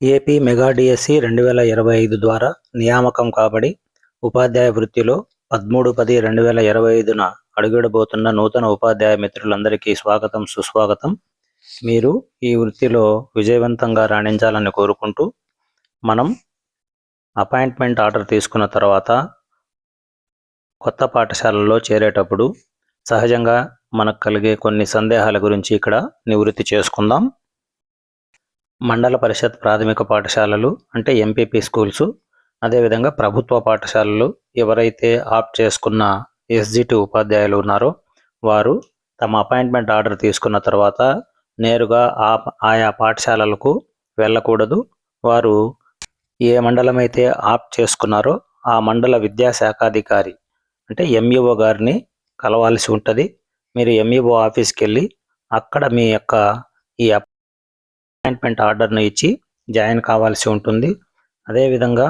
AP mega DSC రెండు వేల ఇరవై ఐదు ద్వారా నియామకం కాబడి ఉపాధ్యాయ వృత్తిలో పదమూడు పది రెండు వేల ఇరవై ఐదున అడుగుడబోతున్న నూతన ఉపాధ్యాయ మిత్రులందరికీ స్వాగతం సుస్వాగతం. మీరు ఈ వృత్తిలో విజయవంతంగా రాణించాలని కోరుకుంటూ మనం అపాయింట్మెంట్ ఆర్డర్ తీసుకున్న తర్వాత కొత్త పాఠశాలలో చేరేటప్పుడు సహజంగా మనకు కలిగే కొన్ని సందేహాల గురించి ఇక్కడ నివృత్తి చేసుకుందాం. మండల పరిషత్ ప్రాథమిక పాఠశాలలు అంటే ఎంపీపీ స్కూల్స్ అదేవిధంగా ప్రభుత్వ పాఠశాలలు ఎవరైతే ఆప్ట్ చేసుకున్న ఎస్జిటి ఉపాధ్యాయులు ఉన్నారో వారు తమ అపాయింట్మెంట్ ఆర్డర్ తీసుకున్న తర్వాత నేరుగా ఆ ఆయా పాఠశాలలకు వెళ్ళకూడదు. వారు ఏ మండలం అయితే ఆప్ట్ చేసుకున్నారో ఆ మండల విద్యాశాఖాధికారి అంటే ఎంఈఓ గారిని కలవాల్సి ఉంటుంది. మీరు ఎంఈఓ ఆఫీస్కి వెళ్ళి అక్కడ మీ యొక్క ఈ అపాయింట్మెంట్ ఆర్డర్ను ఇచ్చి జాయిన్ కావాల్సి ఉంటుంది. అదేవిధంగా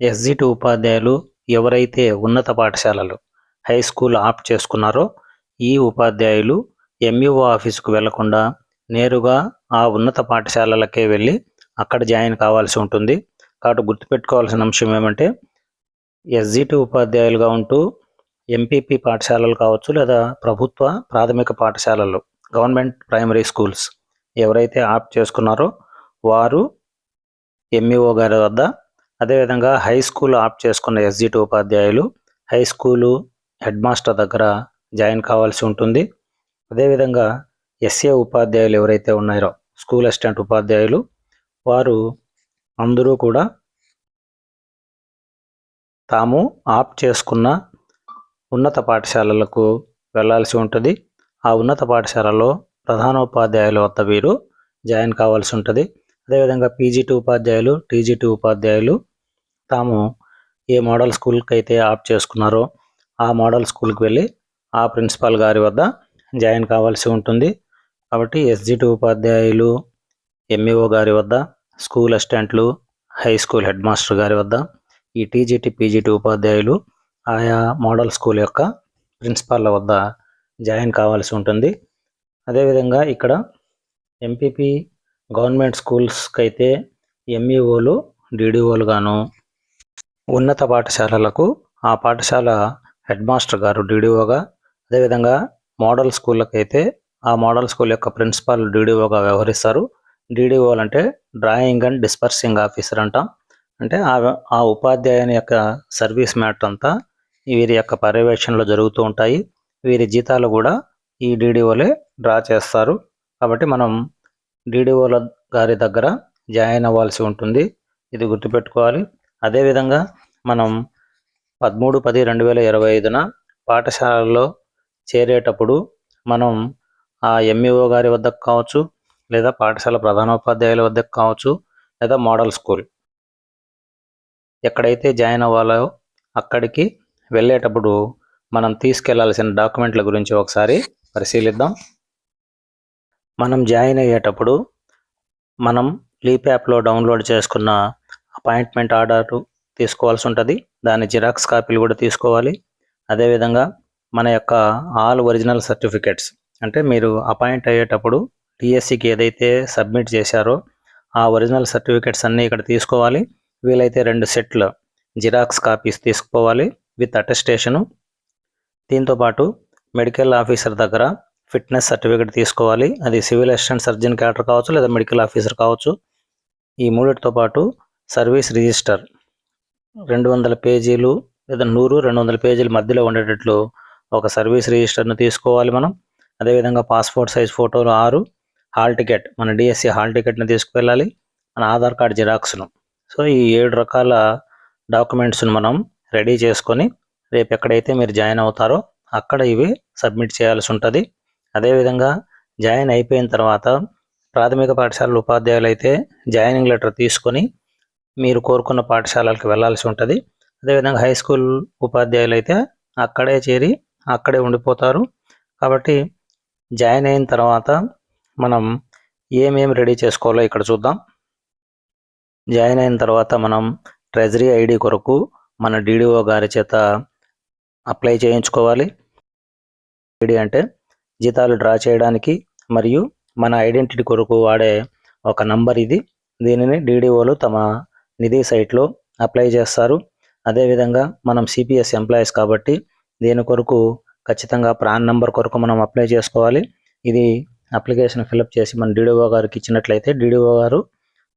ఎస్జిటి ఉపాధ్యాయులు ఎవరైతే ఉన్నత పాఠశాలలు హై స్కూల్ ఆప్ట్ చేసుకున్నారో ఈ ఉపాధ్యాయులు ఎంఈఓ ఆఫీసుకు వెళ్ళకుండా నేరుగా ఆ ఉన్నత పాఠశాలలకే వెళ్ళి అక్కడ జాయిన్ కావాల్సి ఉంటుంది. కాబట్టి గుర్తుపెట్టుకోవాల్సిన అంశం ఏమంటే ఎస్జిటి ఉపాధ్యాయులుగా ఉంటూ ఎంపీపీ పాఠశాలలు కావచ్చు లేదా ప్రభుత్వ ప్రాథమిక పాఠశాలలు గవర్నమెంట్ ప్రైమరీ స్కూల్స్ ఎవరైతే ఆప్ చేసుకున్నారో వారు ఎంఈఓ గారి వద్ద అదేవిధంగా హై స్కూల్ ఆప్ చేసుకున్న ఎస్జిటి ఉపాధ్యాయులు హై స్కూలు హెడ్ మాస్టర్ దగ్గర జాయిన్ కావాల్సి ఉంటుంది. అదేవిధంగా ఎస్ఏ ఉపాధ్యాయులు ఎవరైతే ఉన్నారో స్కూల్ అసిస్టెంట్ ఉపాధ్యాయులు వారు అందరూ కూడా తాము ఆప్ చేసుకున్న ఉన్నత పాఠశాలలకు వెళ్ళాల్సి ఉంటుంది. ఆ ఉన్నత పాఠశాలలో ప్రధానోపాధ్యాయుల వద్ద వీరు జాయిన్ కావాల్సి ఉంటుంది. అదేవిధంగా పీజీటీ ఉపాధ్యాయులు టీజీటీ ఉపాధ్యాయులు తాము ఏ మోడల్ స్కూల్కి అయితే ఆప్ చేసుకున్నారో ఆ మోడల్ స్కూల్కి వెళ్ళి ఆ ప్రిన్సిపాల్ గారి వద్ద జాయిన్ కావాల్సి ఉంటుంది. కాబట్టి ఎస్జిటి ఉపాధ్యాయులు ఎంఈఓ గారి వద్ద స్కూల్ అసిస్టెంట్లు హై స్కూల్ హెడ్ మాస్టర్ గారి వద్ద ఈ టీజీటీ పీజీటీ ఉపాధ్యాయులు ఆయా మోడల్ స్కూల్ యొక్క ప్రిన్సిపాల్ల వద్ద జాయిన్ కావాల్సి ఉంటుంది. అదేవిధంగా ఇక్కడ ఎంపీపీ గవర్నమెంట్ స్కూల్స్కి అయితే ఎంఈఓలు డీడీఓలు గాను ఉన్నత పాఠశాలలకు ఆ పాఠశాల హెడ్ మాస్టర్ గారు డిడిఓగా అదేవిధంగా మోడల్ స్కూళ్ళకి అయితే ఆ మోడల్ స్కూల్ యొక్క ప్రిన్సిపాల్ డీడీఓగా వ్యవహరిస్తారు. డిడిఓలు అంటే డ్రాయింగ్ అండ్ డిస్పర్సింగ్ ఆఫీసర్ అంటాం. అంటే ఆ ఆ ఉపాధ్యాయుని యొక్క సర్వీస్ మ్యాటర్ అంతా వీరి యొక్క పర్యవేక్షణలో జరుగుతూ ఉంటాయి. వీరి జీతాలు కూడా ఈ డీడీఓలే డ్రా చేస్తారు. కాబట్టి మనం డీడీఓల గారి దగ్గర జాయిన్ అవ్వాల్సి ఉంటుంది. ఇది గుర్తుపెట్టుకోవాలి. అదేవిధంగా మనం పదమూడు పది రెండు వేల ఇరవై ఐదున పాఠశాలలో చేరేటప్పుడు మనం ఆ ఎంఈఓ గారి వద్దకు కావచ్చు లేదా పాఠశాల ప్రధానోపాధ్యాయుల వద్దకు కావచ్చు లేదా మోడల్ స్కూల్ ఎక్కడైతే జాయిన్ అవ్వాలో అక్కడికి వెళ్ళేటప్పుడు మనం తీసుకెళ్ళాల్సిన డాక్యుమెంట్ల గురించి ఒకసారి పరిశీలిద్దాం. మనం జాయిన్ అయ్యేటప్పుడు మనం లీప్ యాప్లో డౌన్లోడ్ చేసుకున్న అపాయింట్మెంట్ ఆర్డర్ తీసుకోవాల్సి ఉంటుంది. దాని జిరాక్స్ కాపీలు కూడా తీసుకోవాలి. అదేవిధంగా మన యొక్క ఆల్ ఒరిజినల్ సర్టిఫికెట్స్ అంటే మీరు అపాయింట్ అయ్యేటప్పుడు డిఎస్సికి ఏదైతే సబ్మిట్ చేశారో ఆ ఒరిజినల్ సర్టిఫికెట్స్ అన్నీ ఇక్కడ తీసుకోవాలి. వీలైతే రెండు సెట్లు జిరాక్స్ కాపీస్ తీసుకోవాలి విత్ అటెస్టేషను. దీంతోపాటు మెడికల్ ఆఫీసర్ దగ్గర ఫిట్నెస్ సర్టిఫికేట్ తీసుకోవాలి. అది సివిల్ అసిస్టెంట్ సర్జన్ క్యాటర్ కావచ్చు లేదా మెడికల్ ఆఫీసర్ కావచ్చు. ఈ మూడిటితో పాటు సర్వీస్ రిజిస్టర్ రెండు వందల పేజీలు లేదా నూరు రెండు వందల పేజీల మధ్యలో ఉండేటట్లు ఒక సర్వీస్ రిజిస్టర్ను తీసుకోవాలి మనం. అదేవిధంగా పాస్పోర్ట్ సైజ్ ఫోటోలు ఆరు హాల్ టికెట్ మన డిఎస్సి హాల్ టికెట్ని తీసుకువెళ్ళాలి. మన ఆధార్ కార్డ్ జిరాక్స్ను. సో ఈ ఏడు రకాల డాక్యుమెంట్స్ను మనం రెడీ చేసుకొని రేపు ఎక్కడైతే మీరు జాయిన్ అవుతారో అక్కడ ఇవి సబ్మిట్ చేయాల్సి ఉంటుంది. అదేవిధంగా జాయిన్ అయిపోయిన తర్వాత ప్రాథమిక పాఠశాల ఉపాధ్యాయులు అయితే జాయినింగ్ లెటర్ తీసుకొని మీరు కోరుకున్న పాఠశాలలకు వెళ్ళాల్సి ఉంటుంది. అదేవిధంగా హై స్కూల్ ఉపాధ్యాయులు అయితే అక్కడే చేరి అక్కడే ఉండిపోతారు. కాబట్టి జాయిన్ అయిన తర్వాత మనం ఏమేమి రెడీ చేసుకోవాలో ఇక్కడ చూద్దాం. జాయిన్ అయిన తర్వాత మనం ట్రెజరీ ఐడి కొరకు మన డిడిఓ గారి చేత అప్లై చేయించుకోవాలి. ఐడి అంటే జీతాలు డ్రా చేయడానికి మరియు మన ఐడెంటిటీ కొరకు వాడే ఒక నంబర్ ఇది. దీనిని డీడీఓలు తమ నిధి సైట్లో అప్లై చేస్తారు. అదేవిధంగా మనం సిపిఎస్ ఎంప్లాయీస్ కాబట్టి దీని కొరకు ఖచ్చితంగా ప్రాన్ నెంబర్ కొరకు మనం అప్లై చేసుకోవాలి. ఇది అప్లికేషన్ ఫిలప్ చేసి మన డీడీఓ గారికి ఇచ్చినట్లయితే డీడీఓ గారు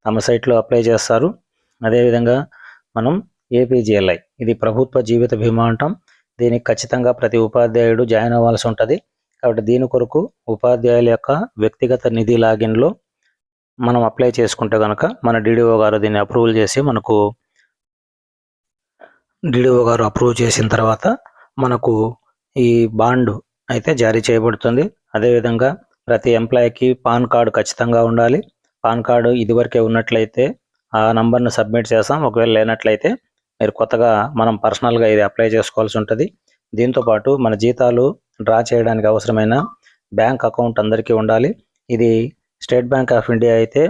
తమ సైట్లో అప్లై చేస్తారు. అదేవిధంగా మనం ఏపీజీఎల్ఐ ఇది ప్రభుత్వ జీవిత బీమా అంటాం. దీనికి ఖచ్చితంగా ప్రతి ఉపాధ్యాయుడు జాయిన్ అవ్వాల్సి ఉంటుంది. కాబట్టి దీని కొరకు ఉపాధ్యాయుల యొక్క వ్యక్తిగత నిధి లాగిన్లో మనం అప్లై చేసుకుంటే కనుక మన డిడిఓ గారు దీన్ని అప్రూవల్ చేసి మనకు డిడిఓ గారు అప్రూవ్ చేసిన తర్వాత మనకు ఈ బాండ్ అయితే జారీ చేయబడుతుంది. అదేవిధంగా ప్రతి ఎంప్లాయీకి పాన్ కార్డు ఖచ్చితంగా ఉండాలి. పాన్ కార్డు ఇదివరకే ఉన్నట్లయితే ఆ నంబర్ను సబ్మిట్ చేస్తాం. ఒకవేళ లేనట్లయితే మీరు కొత్తగా మనం పర్సనల్గా ఇది అప్లై చేసుకోవాల్సి ఉంటుంది. దీంతోపాటు మన జీతాలు డ్రా చేయడానికి అవసరమైన బ్యాంక్ అకౌంట్ అందరికీ ఉండాలి. ఇది స్టేట్ బ్యాంక్ ఆఫ్ ఇండియా అయితే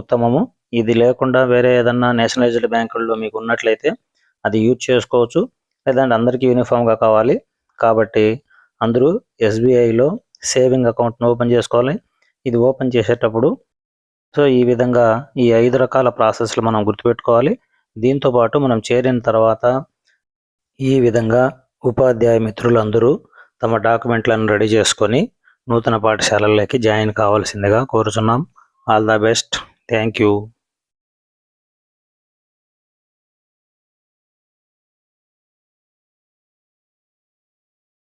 ఉత్తమము. ఇది లేకుండా వేరే ఏదన్నా నేషనలైజ్డ్ బ్యాంకుల్లో మీకు ఉన్నట్లయితే అది యూజ్ చేసుకోవచ్చు. లేదంటే అందరికీ యూనిఫామ్గా కావాలి. కాబట్టి అందరూ ఎస్బీఐలో సేవింగ్ అకౌంట్ను ఓపెన్ చేసుకోవాలి. ఇది ఓపెన్ చేసేటప్పుడు సో ఈ విధంగా ఈ ఐదు రకాల ప్రాసెస్లు మనం గుర్తుపెట్టుకోవాలి. దీంతో పాటు మనం చేరిన తర్వాత ఈ విధంగా ఉపాధ్యాయ మిత్రులందరూ తమ డాక్యుమెంట్లను రెడీ చేసుకొని నూతన పాఠశాలల్లోకి జాయిన్ కావాల్సిందిగా కోరుచున్నాం. All the best. Thank you.